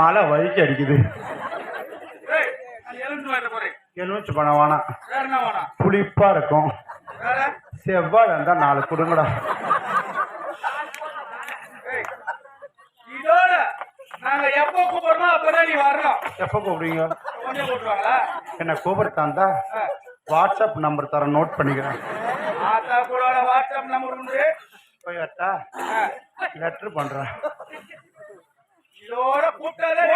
மழை வலிக்கு அடிக்குது. எலுமிச்சை பழம் வேணாம்? புளிப்பா இருக்கும்? செவ்வாழை இருந்தா நாலு கொடுங்கடா. இதோட நாங்க எப்போ கூப்பிடுறோமோ அப்பதான் நீ வரணும். எப்ப கூப்பிடுவீங்க என்ன கூப்பிட தந்தா வாட்ஸ்அப் நம்பர் தர நோட் பண்ணிக்கிறேன். ஆத்தா கூட வாட்ஸ்அப் நம்பர் உண்டு. போய் வரட்டா லெட்டர் பண்றேன். இதோட கூப்பிட்டாலே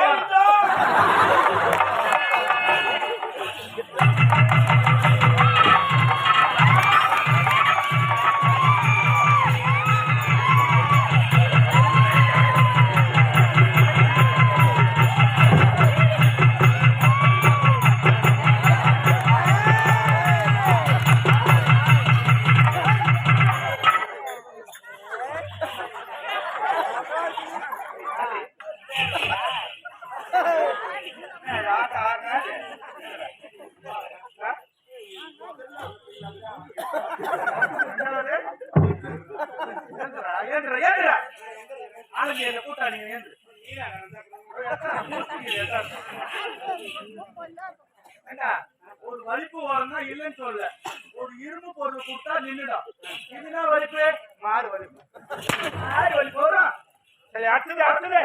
ஒரு வலிப்பு வரணும்னா இல்லைன்னு சொல்ல ஒரு இரும்பு பொருள் கொடுத்தா நின்றுடும் இதுனா வலிப்பு மாறு வலிப்பு மாறு வலிப்பு வரும் சரி அடுத்தது அடுத்தது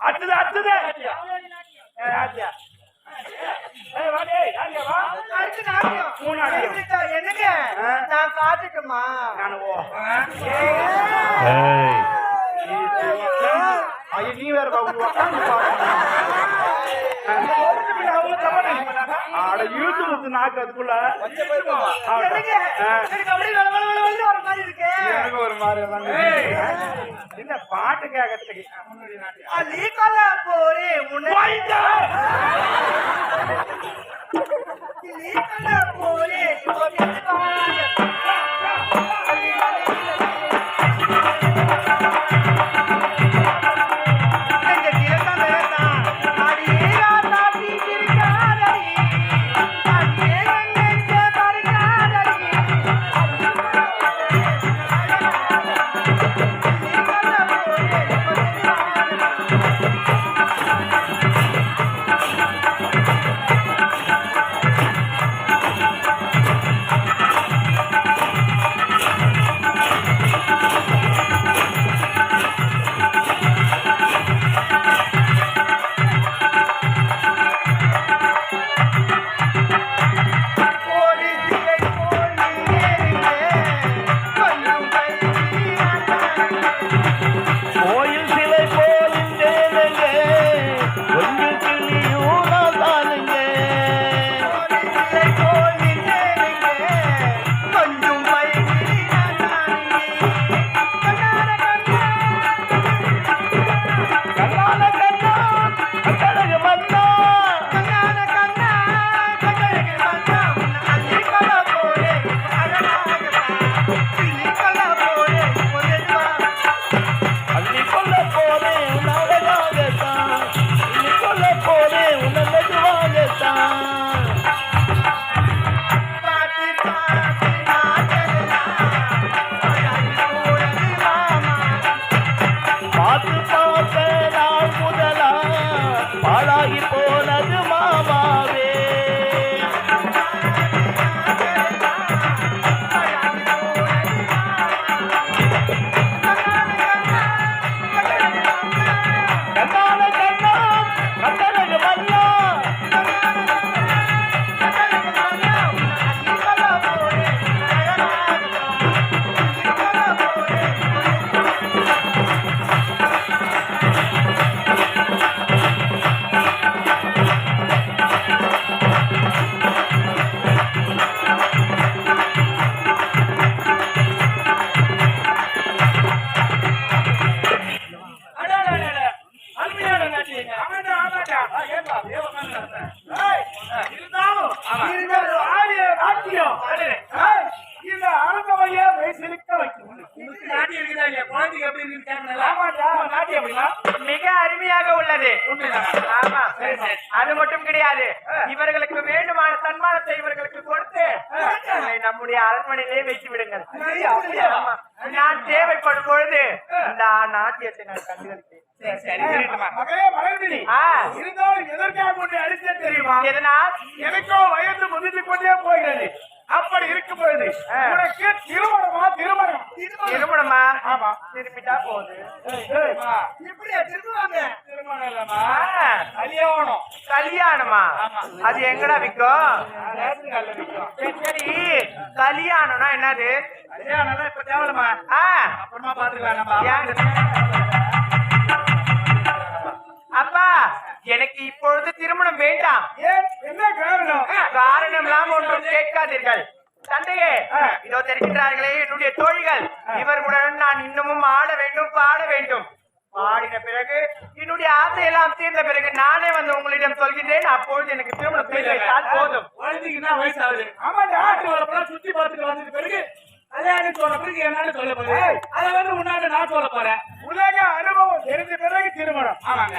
அடுத்தது அடுத்தது ஏய், ஆத்தியா. ஓ. ஐயோ நீ வேற. அட இழுத்து நாக்கு அதுக்குள்ள. எனக்கு ஒரு மாதிரி என்ன பாட்டு கேட்கறதுக்கு போரே ¡Eva, 才 குழந்தைக்கு எப்படி இருக்குன்னு எப்படின்னா? மிக அருமையாக உள்ளது? ஆமா. அது மட்டும் கிடையாது. இவர்களுக்கு வேண்டுமான சன்மானத்தை இவர்களுக்கு கொடுத்து நம்முடைய அரண்மனையிலே வைத்து விடுங்கள். நான் தேவைப்படும் பொழுது இந்த நாட்டியத்தை நான் கண்டுகளித்தேன் எனக்கோ வயது முதிர்ந்து கொண்டே போகிறது. அப்படி இருக்கும் பொழுது. உனக்கு திருமணமா திருமணம்? திருமணமா. ஆமா. திருப்பிட்டா போகுது இப்படியா? கல்யாணம். கல்யாணமா? அது எங்கடா நிக்கும். சரி, கல்யாணம்னா என்னது? இப்ப அப்புறமா பாத்துக்கலாம் நம்ம? அப்பா எனக்கு இப்பொழுது திருமணம் வேண்டாம். என்ன காரணம்? காரணம் இல்லாம ஒன்றும் கேட்காதீர்கள். தந்தையே இதோ தெரிகின்றார்களே என்னுடைய தோழிகள். இவர்களுடன் நான் இன்னமும் ஆட வேண்டும் பாட வேண்டும். பாடின பிறகு என்னுடைய ஆசையெல்லாம் தீர்ந்த பிறகு நானே வந்து உங்களிடம் சொல்கின்றேன். அப்பொழுது எனக்கு திருமணம் செய்து வைத்தால் போதும். குழந்தைக்குன்னா வயசாகுது. ஆமாண்டா ஆட்டு வரப்பெல்லாம் சுத்தி பார்த்துட்டு வந்தது பிறகு கல்யாணம் சொன்ன பிறகு என்னன்னு சொல்ல போறேன் அதை வந்து முன்னாடி நான் சொல்ல போறேன். உலக அனுபவம் தெரிஞ்ச பிறகு திருமணம். ஆமாங்க.